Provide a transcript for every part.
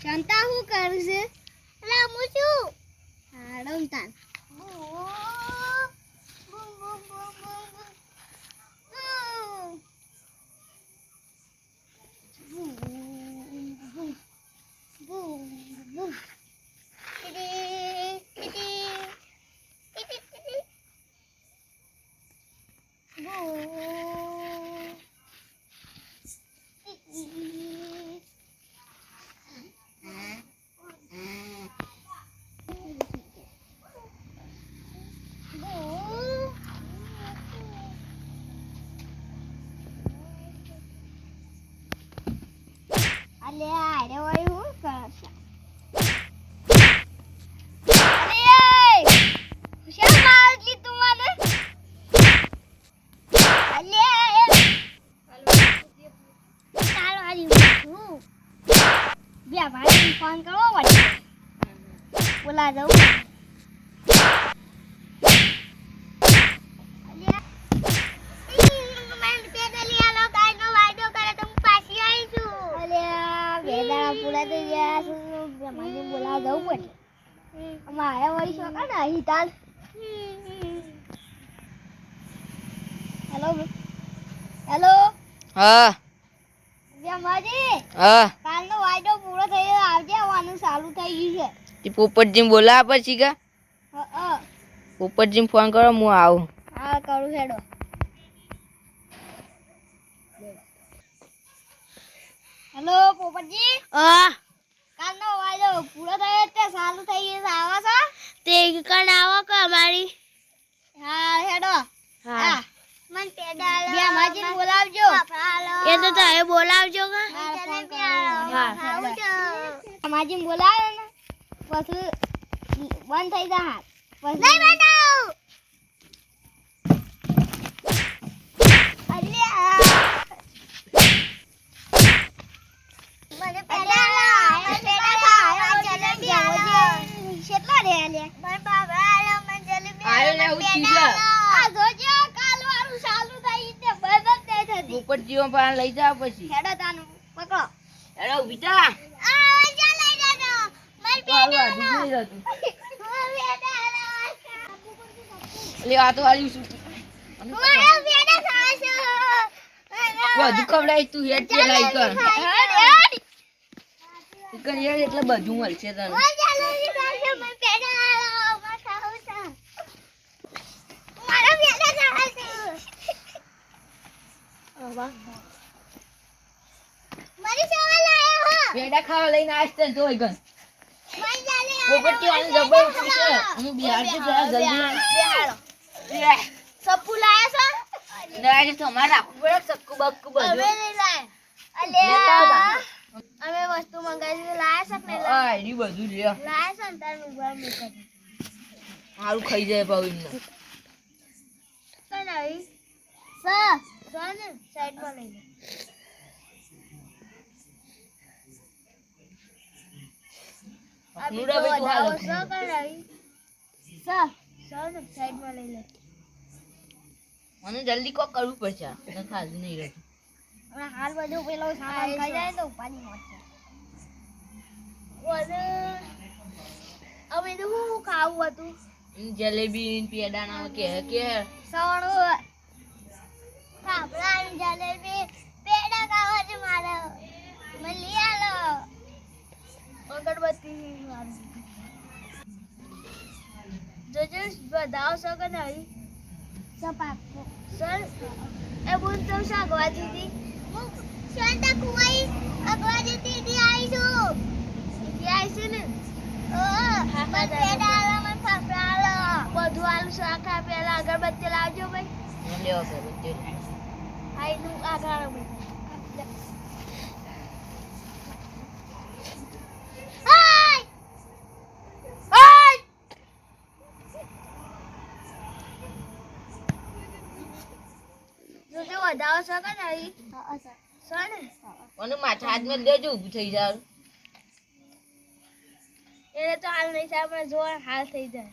શાંતા શું કરશે અલા હું છું હાડમ તાન અલે આરે વળી હું કરશે અલે શા મારલી તું મને અલે ચાલો આજી હું બે ભાઈ ફોન કરવો વળી બોલા જવું અમારે વળી ને અહીં તાલ હેલો હેલો હા. વ્યામાજી હા. કાલનો વાયદો પૂરો થઈ ગયો આવજે આવવાનું ચાલુ થઈ ગયું તે પોપટજીને બોલા પછી કા? હ ફોન કરો હું આવું. હા કરું હેડો. હેલો પોપટજી. હા. કાલનો વાયદો પૂરો થયો તે ચાલુ થઈ ગયું આવો છો તે કણ આવો કે અમારી? હા હેડો. હા. મન બોલાવજો. એ તો બોલાવજો કે? હા અમાજી બોલાવે ને પછી બંધ થઈ જા હાથ પછી નહીં બનાવ. મને પેડા મને ખાવા કેટલા રે આલે મને બાબા આલો મને જલેબી આયો ને હું ચીલા. આ જોજો કાલ વાળું ચાલુ થઈ તે બંધ જ નહીં થતી. પોપટજીઓ પણ લઈ જાવ પછી. હેડો તાનું પકડો. હેડો બીટા આ જા લઈ જાજો મારી પેડા આલો હતું મારી પેડા આલો એટલે આ તો વાળી શું મારા પેડા ખાશો. બધું ખવડાય તું કર હેડ એટલે બધું મળશે તને ઓ ચાલો ઈ ખાશો મારી પેડા આલો માર ખાવું છે મારા પેડા ખાશો મારી સવાલ લાયો હો. પેડા ખાવા લઈને ગન મારી ચાલે આને જબર પૂછે હું બિહારથી જરા જલ્દી લે. સપુ લાયા છો? ને આજે તમારે રાખવું પડે ચક્કુ બક્કુ બધું. નહીં લાયા. લેતા અલ્યા અમે વસ્તુ મંગાવી છે લાયા છે કે આ એની બધું લે. લાયા છે ને તારું ઊભા ખાઈ જાય ભાવિન સ સ સાઈડમાં લઈ લે આ નું તો હાલ સ કઈ સ સ ને સાઈડમાં લઈ લે મને જલ્દી કોક કરવું પડશે ને નહીં રહેતું હવે હાલ બધું પેલો સામાન ખાઈ જાય તો મળશે અમે તો શું ખાવું હતું જલેબી ને પેડા ના કે કે સવણું ફાફડા ને જલેબી પેડા ખાવા છે મારે લઈ આલો અગરબત્તી વાળું જોજો બધાઓ સગન આવી સપાકો સર એ બોલ તો શાકવા દીધી હું. શાંતા કુવાઈ અગવા દીધી ઈ આવી મને ફાફડા બધું આલુ શાક આપેલા પેલા અગરબત્તી લાવજો ભાઈ. મને લેવા કે બધું આ એનું આધાર ભાઈ હાય હાય જોજો વધાવો થઈ જાય એને તો હાલ નહીં થાય પણ જો હાલ થઈ જાય.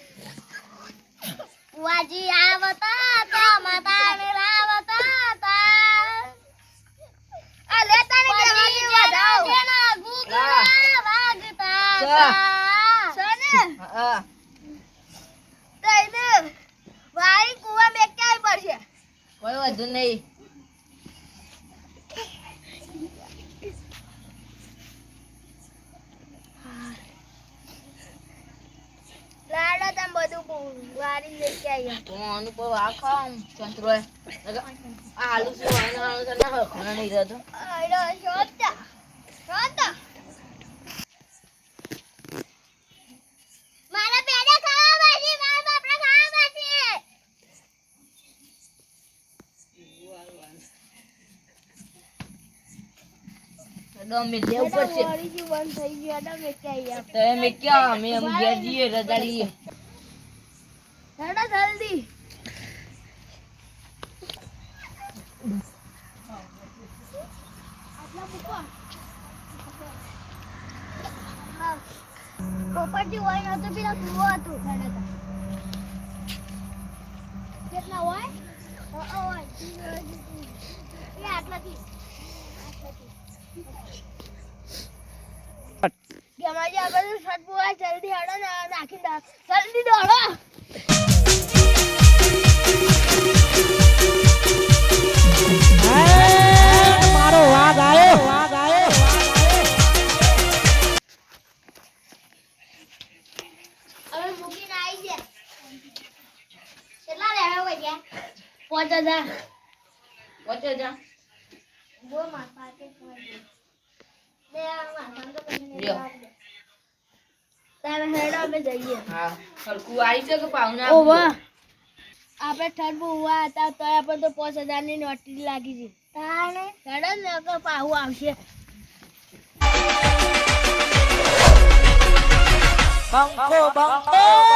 કુવાજી આવતા તા માતા ને લાવતા તા આ લેતા ને કેવાની વધાવ જેના ગુગરા વાગતા તા સને. હા. તઈને વાઈ કુવા મે ક્યાંય પડશે? કોઈ વધુ નહીં. વારી આયા તો પર આખો આમ ચંત્રો આ આલુ શું આનું આનું તને હખણા નહીં રહેતો. આડો શોતા શોતા મારા પેડા ખાવા બાજી મારા બાપડા ખાવા બાજી ડમે લેવું પડશે વળીથી બંધ થઈ ગયા તો મેં ક્યાં અમે એમ જઈએ રજા લઈએ. હેડો જલ્દી. પોપટજી હોય નતો પેલા કુવો હતું હેડો કેટલા હોય? હોય. એ આટલાથી. આપણે બોવા જલ્દી હેડો ને નાખી દો. જલ્દી દોડો મારો આવ્યો આવ્યો. હવે મૂકીને આવી ગયા. કેટલા લેવા હોય ગયા પાંચ હજાર. પહોંચે જા બહુ તો પછી લ્યો. હેડો અમે જઈએ. હા. સરખું આવી છે કે પાहुણા ઓવા આપણે ઠરબુ ઉવા હતા તો આપણે તો પાંચ હજારની નોટરી લાગી છે. તારે હેડો ને કે પાહુ આવશે. બંકો બંકો.